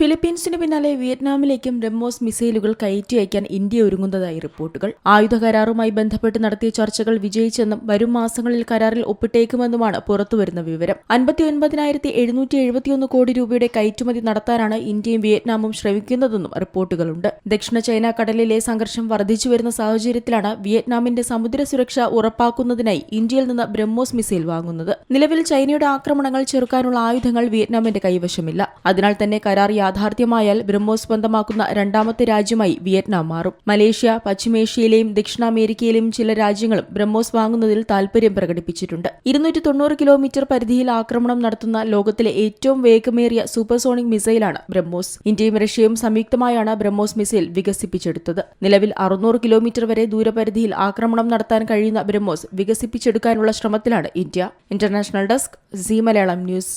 ഫിലിപ്പീൻസിന് പിന്നാലെ വിയറ്റ്നാമിലേക്കും ബ്രഹ്മോസ് മിസൈലുകൾ കയറ്റി അയക്കാൻ ഇന്ത്യ ഒരുങ്ങുന്നതായി റിപ്പോർട്ടുകൾ. ആയുധ കരാറുമായി ബന്ധപ്പെട്ട് നടത്തിയ ചർച്ചകൾ വിജയിച്ചെന്നും വരും മാസങ്ങളിൽ കരാറിൽ ഒപ്പിട്ടേക്കുമെന്നുമാണ് പുറത്തുവരുന്ന വിവരം. അൻപത്തിയൊൻപതിനായിരത്തി എഴുന്നൂറ്റി എഴുപത്തിയൊന്ന് കോടി രൂപയുടെ കയറ്റുമതി നടത്താനാണ് ഇന്ത്യയും വിയറ്റ്നാമും ശ്രമിക്കുന്നതെന്നും റിപ്പോർട്ടുകളുണ്ട്. ദക്ഷിണ ചൈന കടലിലെ സംഘർഷം വർദ്ധിച്ചുവരുന്ന സാഹചര്യത്തിലാണ് വിയറ്റ്നാമിന്റെ സമുദ്ര സുരക്ഷ ഉറപ്പാക്കുന്നതിനായി ഇന്ത്യയിൽ നിന്ന് ബ്രഹ്മോസ് മിസൈൽ വാങ്ങുന്നത്. നിലവിൽ ചൈനയുടെ ആക്രമണങ്ങൾ ചെറുക്കാനുള്ള ആയുധങ്ങൾ വിയറ്റ്നാമിന്റെ കൈവശമില്ല. അതിനാൽ തന്നെ കരാർ യാഥാർത്ഥ്യമായാൽ ബ്രഹ്മോസ് സ്വന്തമാക്കുന്ന രണ്ടാമത്തെ രാജ്യമായി വിയറ്റ്നാം മാറും. മലേഷ്യ പശ്ചിമേഷ്യയിലെയും ദക്ഷിണാമേരിക്കയിലെയും ചില രാജ്യങ്ങളും ബ്രഹ്മോസ് വാങ്ങുന്നതിൽ താൽപര്യം പ്രകടിപ്പിച്ചിട്ടുണ്ട്. ഇരുന്നൂറ്റി തൊണ്ണൂറ് കിലോമീറ്റർ പരിധിയിൽ ആക്രമണം നടത്തുന്ന ലോകത്തിലെ ഏറ്റവും വേഗമേറിയ സൂപ്പർസോണിക് മിസൈലാണ് ബ്രഹ്മോസ്. ഇന്ത്യയും റഷ്യയും സംയുക്തമായാണ് ബ്രഹ്മോസ് മിസൈൽ വികസിപ്പിച്ചെടുത്തത്. നിലവിൽ അറുന്നൂറ് കിലോമീറ്റർ വരെ ദൂരപരിധിയിൽ ആക്രമണം നടത്താൻ കഴിയുന്ന ബ്രഹ്മോസ് വികസിപ്പിച്ചെടുക്കാനുള്ള ശ്രമത്തിലാണ് India. International desk C Malayalam news.